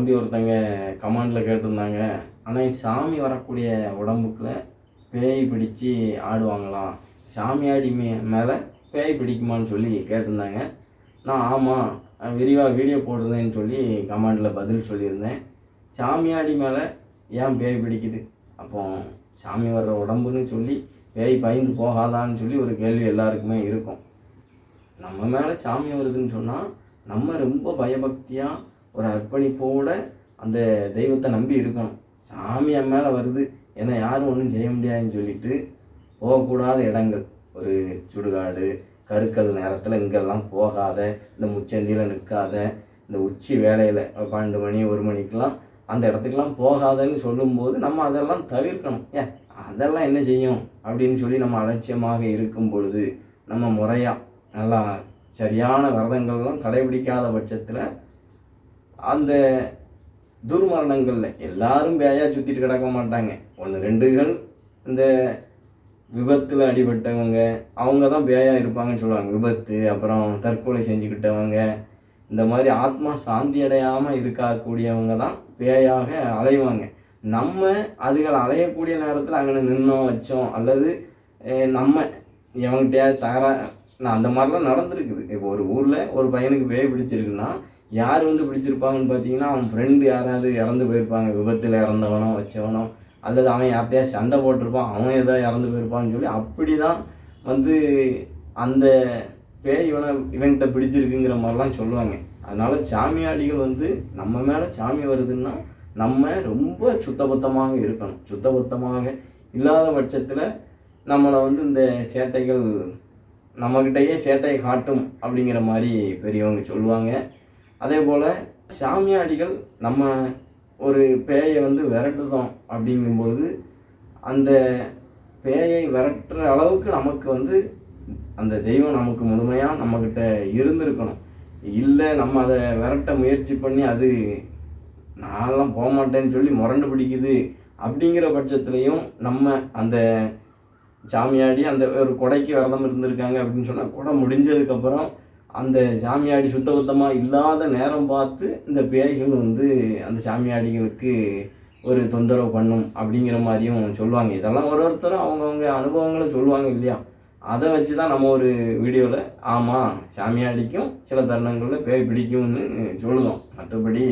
தம்பி ஒருத்தங்க கமாண்டில் கேட்டிருந்தாங்க. ஆனால் சாமி வரக்கூடிய உடம்புக்குள்ள பேய் பிடிச்சு ஆடுவாங்களாம். சாமியாடி மே மேலே பேய் பிடிக்குமான்னு சொல்லி கேட்டிருந்தாங்க. நான் ஆமாம் விரிவாக வீடியோ போடுறேன்னு சொல்லி கமாண்டில் பதில் சொல்லியிருந்தேன். சாமியாடி மேலே ஏன் பேய் பிடிக்குது? அப்போ சாமி வர்ற உடம்புன்னு சொல்லி பேய் பயந்து போகாதான்னு சொல்லி ஒரு கேள்வி எல்லாருக்குமே இருக்கும். நம்ம மேலே சாமி வருதுன்னு சொன்னால் நம்ம ரொம்ப பயபக்தியாக ஒரு அர்ப்பணிப்போட அந்த தெய்வத்தை நம்பி இருக்கணும். சாமி மேலே வருது. ஏன்னா யாரும் ஒன்றும் செய்ய முடியாதுன்னு சொல்லிட்டு போகக்கூடாத இடங்கள். ஒரு சுடுகாடு கருக்கல் நேரத்தில் இங்கெல்லாம் போகாத இந்த முச்சந்தியில் நிற்காத இந்த உச்சி வேலையில் பன்னெண்டு மணி ஒரு மணிக்கெலாம் அந்த இடத்துக்கெலாம் போகாதன்னு சொல்லும்போது நம்ம அதெல்லாம் தவிர்க்கணும். ஏன் அதெல்லாம் என்ன செய்யும்? அப்படின்னு சொல்லி நம்ம அலட்சியமாக இருக்கும் பொழுது நம்ம முறையாக நல்லா சரியான விரதங்கள்லாம் கடைபிடிக்காத பட்சத்தில் அந்த துர்மரணங்களில் எல்லாரும் பேயா சுற்றிட்டு கிடக்க மாட்டாங்க. ஒன்று ரெண்டுகள் இந்த விபத்தில் அடிபட்டவங்க அவங்க தான் பேயா இருப்பாங்கன்னு சொல்லுவாங்க. விபத்து அப்புறம் தற்கொலை செஞ்சுக்கிட்டவங்க இந்த மாதிரி ஆத்மா சாந்தி அடையாமல் இருக்கக்கூடியவங்க தான் பேயாக அலைவாங்க. நம்ம அதுகளை அலையக்கூடிய நேரத்தில் அங்கே நின்னோம் வச்சோம் அல்லது நம்ம எவங்கிட்டயா தகரா நான் அந்த மாதிரிலாம் நடந்திருக்குது. இப்போ ஒரு ஊரில் ஒரு பையனுக்கு பேய் பிடிச்சிருக்குன்னா யார் வந்து பிடிச்சிருப்பாங்கன்னு பார்த்தீங்கன்னா அவன் ஃப்ரெண்டு யாராவது இறந்து போயிருப்பாங்க. விபத்தில் இறந்தவனோ வச்சவனோ அல்லது அவன் யார்கிட்டயா சண்டை போட்டிருப்பான் அவன் ஏதோ இறந்து போயிருப்பான்னு சொல்லி அப்படி தான் வந்து அந்த பேய் இவனை இவன்கிட்ட பிடிச்சிருக்குங்கிற மாதிரிலாம் சொல்லுவாங்க. அதனால் சாமியாடிகள் வந்து நம்ம மேலே சாமி வருதுன்னா நம்ம ரொம்ப சுத்தபத்தமாக இருக்கணும். சுத்தபத்தமாக இல்லாத பட்சத்தில் நம்மளை வந்து இந்த சேட்டைகள் நம்மக்கிட்டேயே சேட்டையை காட்டும் அப்படிங்கிற மாதிரி பெரியவங்க சொல்லுவாங்க. அதே போல் சாமியாடிகள் நம்ம ஒரு பேயை வந்து விரட்டுதோம் அப்படிங்கும்பொழுது அந்த பேயை விரட்டுற அளவுக்கு நமக்கு வந்து அந்த தெய்வம் நமக்கு முழுமையாக நம்மக்கிட்ட இருந்திருக்கணும். இல்லை நம்ம அதை விரட்ட முயற்சி பண்ணி அது நான்லாம் போக மாட்டேன்னு சொல்லி முரண்டு பிடிக்குது அப்படிங்கிற பட்சத்துலேயும் நம்ம அந்த சாமியாடி அந்த ஒரு கொடைக்கு விரதம் இருந்திருக்காங்க அப்படின்னு சொன்னால் கொடை முடிஞ்சதுக்கப்புறம் அந்த சாமியாடி சுத்தபத்தமாக இல்லாத நேரம் பார்த்து இந்த பேய்கள் வந்து அந்த சாமியாடிகளுக்கு ஒரு தொந்தரவு பண்ணும் அப்படிங்கிற மாதிரியும் சொல்லுவாங்க. இதெல்லாம் ஒரு ஒருத்தரும் அவங்கவுங்க அனுபவங்களை சொல்லுவாங்க இல்லையா? அதை வச்சு தான் நம்ம ஒரு வீடியோவில் ஆமாம் சாமியாடிக்கும் சில தருணங்களில் பேய் பிடிக்கும்னு சொல்லுவோம். மற்றபடி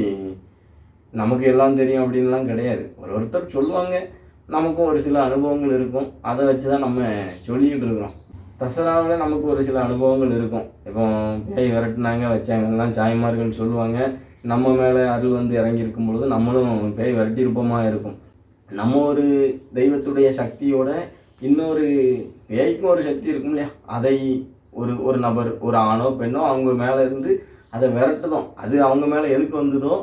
நமக்கு எல்லாம் தெரியும் அப்படின்லாம் கிடையாது. ஒரு ஒருத்தர் சொல்லுவாங்க. நமக்கும் ஒரு சில அனுபவங்கள் இருக்கும். அதை வச்சு தான் நம்ம சொல்லிக்கிட்டு இருக்கிறோம். தசராவில் நமக்கு ஒரு சில அனுபவங்கள் இருக்கும். இப்போ பேய் விரட்டினாங்க வச்சாங்கலாம் சாய்மார்கள் சொல்லுவாங்க. நம்ம மேலே அருள் வந்து இறங்கியிருக்கும் பொழுது நம்மளும் பேய் விரட்டியிருப்போமா இருக்கும். நம்ம ஒரு தெய்வத்துடைய சக்தியோட இன்னொரு பேய்க்கும் ஒரு சக்தி இருக்கும் இல்லையா? அதை ஒரு ஒரு நபர் ஒரு ஆணோ பெண்ணோ அவங்க மேலே இருந்து அதை விரட்டுதோம் அது அவங்க மேலே எதுக்கு வந்ததோ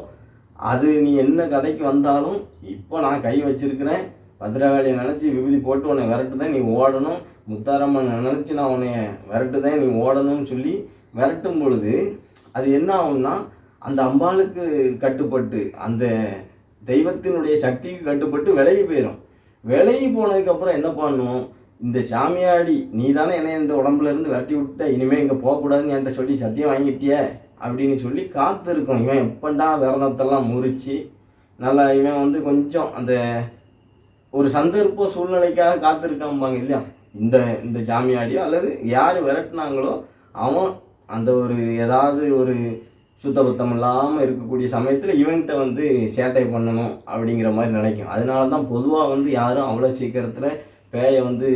அது நீ என்ன கதைக்கு வந்தாலும் இப்போ நான் கை வச்சிருக்கிறேன் பத்திரகாளியை நினச்சி விபூதி போட்டு உன்னை விரட்டுதேன் நீ ஓடணும். முத்தாரம்மன் நினச்சி நான் உன்னை விரட்டுதேன் நீ ஓடணும்னு சொல்லி விரட்டும் பொழுது அது என்ன ஆகும்னா அந்த அம்பாளுக்கு கட்டுப்பட்டு அந்த தெய்வத்தினுடைய சக்திக்கு கட்டுப்பட்டு விலகி போயிடும் விலகி போனதுக்கப்புறம் என்ன பண்ணும்? இந்த சாமியாடி நீ தானே என்னை இந்த உடம்புல இருந்து விரட்டி விட்ட இனிமேல் இங்கே போகக்கூடாதுன்னு என்கிட்ட சொல்லி சத்தியம் வாங்கிட்டிய அப்படின்னு சொல்லி காத்திருக்கும். இவன் எப்பண்டா விரதத்தெல்லாம் முறிச்சு நல்லா இவன் வந்து கொஞ்சம் அந்த ஒரு சந்தர்ப்ப சூழ்நிலைக்காக காத்திருக்காம்பாங்க இல்லையா? இந்த இந்த சாமியாடியோ அல்லது யார் விரட்டினாங்களோ அவன் அந்த ஒரு ஏதாவது ஒரு சுத்தபத்தம் இல்லாமல் இருக்கக்கூடிய சமயத்தில் இவன்கிட்ட வந்து சேட்டை பண்ணணும் அப்படிங்கிற மாதிரி நினைக்கும். அதனால தான் பொதுவாக வந்து யாரும் அவ்வளோ சீக்கிரத்தில் பேயை வந்து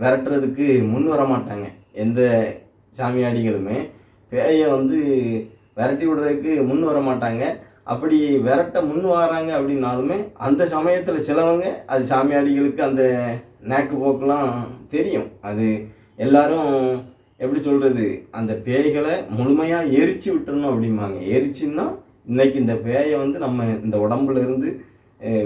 விரட்டுறதுக்கு முன் வர மாட்டாங்க. எந்த சாமியாடிகளுமே பேயை வந்து விரட்டி விடுறதுக்கு முன் வர மாட்டாங்க. அப்படி விரட்ட முன் வராங்க அப்படின்னாலுமே அந்த சமயத்தில் சிலவங்க அது சாமியாடிகளுக்கு அந்த நேக்கு போக்கெலாம் தெரியும். அது எல்லாரும் எப்படி சொல்கிறது அந்த பேய்களை முழுமையாக எரிச்சு விட்டுறணும் அப்படிம்பாங்க. எரிச்சுன்னா இன்னைக்கு இந்த பேயை வந்து நம்ம இந்த உடம்புல இருந்து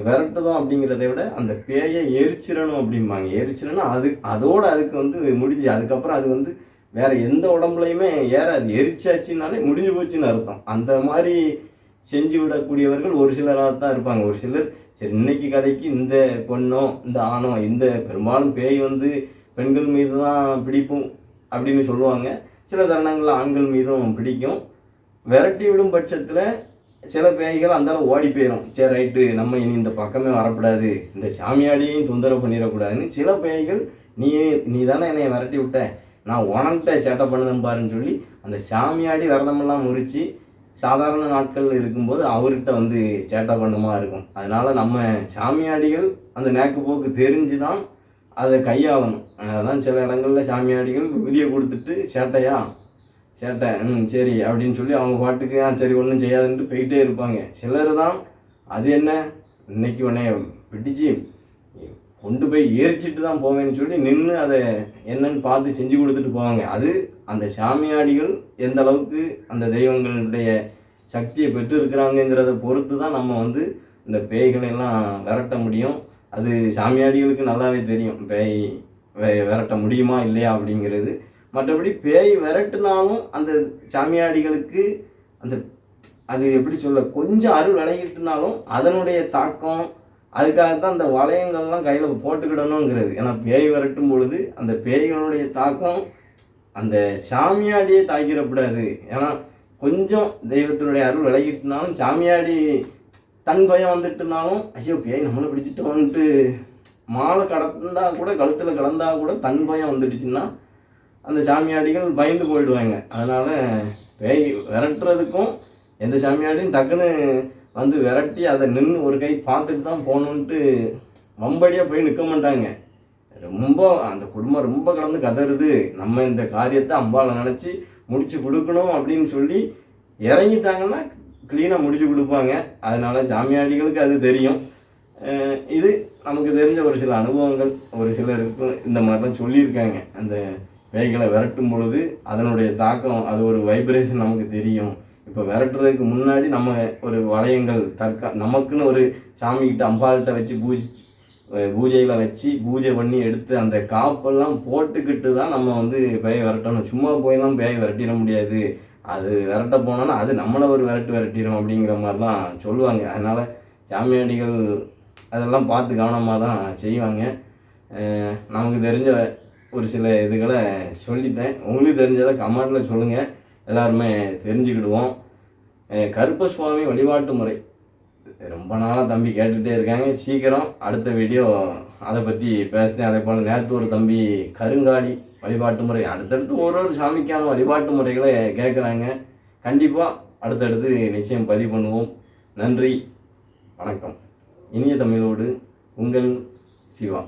விரட்டுதோம் அப்படிங்கிறத விட அந்த பேயை எரிச்சிடணும் அப்படிம்பாங்க. எரிச்சிடணும் அது அதோடு அதுக்கு வந்து முடிஞ்சு அதுக்கப்புறம் அது வந்து வேற எந்த உடம்புலையுமே ஏறாது. எரிச்சாச்சுனாலே முடிஞ்சு போச்சுன்னு அர்த்தம். அந்த மாதிரி செஞ்சு விடக்கூடியவர்கள் ஒரு சிலராக தான் இருப்பாங்க. ஒரு சிலர் சரி இன்னைக்கு கதைக்கு இந்த பொண்ணோ இந்த ஆணோ இந்த பெரும்பாலும் பேய் வந்து பெண்கள் மீது தான் பிடிப்பும் அப்படின்னு சொல்லுவாங்க. சில தருணங்களில் ஆண்கள் மீதும் பிடிக்கும். விரட்டி விடும் பட்சத்தில் சில பேய்கள் அந்தாலும் ஓடி போயிடும் சரி ரைட்டு நம்ம இனி இந்த பக்கமே வரக்கூடாது இந்த சாமியாடியையும் தொந்தரவு பண்ணிடக்கூடாதுன்னு சில பேய்கள் நீ நீ தானே என்னை விரட்டி விட்ட. நான் உனக்கிட்ட சேட்டை பண்ணுதேன் பாருன்னு சொல்லி அந்த சாமியாடி விரதமெல்லாம் முறித்து சாதாரண நாட்கள் இருக்கும்போது அவர்கிட்ட வந்து சேட்டை பண்ணுமா இருக்கும். அதனால் நம்ம சாமியாடிகள் அந்த நேக்கு போக்கு தெரிஞ்சு தான் அதை கையாளணும். அதான் சில இடங்களில் சாமியாடிகள் விதியை கொடுத்துட்டு சேட்டையா? சேட்டை? ம் சரி அப்படின்னு சொல்லி அவங்க பாட்டுக்கு ஆ சரி ஒன்றும் செய்யாதுன்ட்டு போயிட்டே இருப்பாங்க. சிலர் தான் அது என்ன? இன்னைக்கு உடனே பிடிச்சு கொண்டு போய் எரிச்சிட்டு தான் போவேன்னு சொல்லி நின்று அதை என்னன்னு பார்த்து செஞ்சு கொடுத்துட்டு போவாங்க. அது அந்த சாமியாடிகள் எந்த அளவுக்கு அந்த தெய்வங்களுடைய சக்தியை பெற்றிருக்கிறாங்கங்கிறத பொறுத்து தான் நம்ம வந்து இந்த பேய்களை எல்லாம் விரட்ட முடியும். அது சாமியாடிகளுக்கு நல்லாவே தெரியும். பேய் வெ- விரட்ட முடியுமா இல்லையா அப்படிங்கிறது. மற்றபடி பேய் விரட்டுனாலும் அந்த சாமியாடிகளுக்கு அந்த அது எப்படி சொல்ல கொஞ்சம் அருள் விளையிட்டுனாலும் அதனுடைய தாக்கம் அதுக்காக தான் அந்த வளையங்கள்லாம் கையில் போட்டுக்கிடணுங்கிறது. ஏன்னா பேய் விரட்டும் பொழுது அந்த பேய்களுடைய தாக்கம் அந்த சாமியாடியே தாக்கிடக்கூடாது. ஏன்னா கொஞ்சம் தெய்வத்தினுடைய அருள் விலகிட்டுனாலும் சாமியாடி தன் பயம் வந்துட்டுனாலும் ஐயோ பேய் நம்மளை பிடிச்சிட்டோன்ட்டு மாலை கடந்தா கூட கழுத்தில் கடந்தா கூட தன் பயம் வந்துடுச்சுன்னா அந்த சாமியாடிகள் பயந்து போயிடுவாங்க. அதனால் பேய் விரட்டுறதுக்கும் எந்த சாமியாடியும் டக்குன்னு வந்து விரட்டி அதை நின்று ஒரு கை பார்த்துட்டு தான் போகணுன்ட்டு வம்படியாக போய் நிற்க மாட்டாங்க. ரொம்ப அந்த குடும்பம் ரொம்ப கலந்து கதறுது. நம்ம இந்த காரியத்தை அம்பாவை நினச்சி முடிச்சு கொடுக்கணும் அப்படின்னு சொல்லி இறங்கிட்டாங்கன்னா க்ளீனாக முடிச்சு கொடுப்பாங்க. அதனால சாமியாடிகளுக்கு அது தெரியும். இது நமக்கு தெரிஞ்ச ஒரு சில அனுபவங்கள். ஒரு சிலருக்கும் இந்த மாதிரிலாம் சொல்லியிருக்காங்க. அந்த பேய்களை விரட்டும் பொழுது அதனுடைய தாக்கம் அது ஒரு வைப்ரேஷன் நமக்கு தெரியும். இப்போ விரட்டுறதுக்கு முன்னாடி நம்ம ஒரு வளையங்கள் தற்கா நமக்குன்னு ஒரு சாமிக்கிட்ட அம்பாள்கிட்ட வச்சு பூஜி பூஜையில் வச்சு பூஜை பண்ணி எடுத்து அந்த காப்பெல்லாம் போட்டுக்கிட்டு தான் நம்ம வந்து பேயை விரட்டணும். சும்மா போயெல்லாம் பேயை விரட்டிட முடியாது. அது விரட்ட போனோன்னா அது நம்மளை ஒரு விரட்டு விரட்டிடும் அப்படிங்கிற மாதிரி தான் சொல்லுவாங்க. அதனால் சாமியாடிகள் அதெல்லாம் பார்த்து கவனமாக தான் செய்வாங்க நமக்கு தெரிஞ்ச ஒரு சில இதுகளை சொல்லிட்டேன். உங்களுக்கு தெரிஞ்சதை கமெண்டில் சொல்லுங்கள் எல்லாருமே தெரிஞ்சுக்கிடுவோம். கருப்ப சுவாமி வழிபாட்டு முறை. ரொம்ப நாளாக தம்பி கேட்டுகிட்டே இருக்காங்க. சீக்கிரம் அடுத்த வீடியோ அதை பற்றி பேசினேன் அதே போல் நேற்று ஒரு தம்பி கருங்காலி வழிபாட்டு முறை. அடுத்தடுத்து ஒரு ஒரு சாமிக்கான வழிபாட்டு முறைகளை கேட்குறாங்க கண்டிப்பாக அடுத்தடுத்து நிச்சயம் பதிவு பண்ணுவோம். நன்றி. வணக்கம். இனிய தமிழோடு உங்கள் சிவா.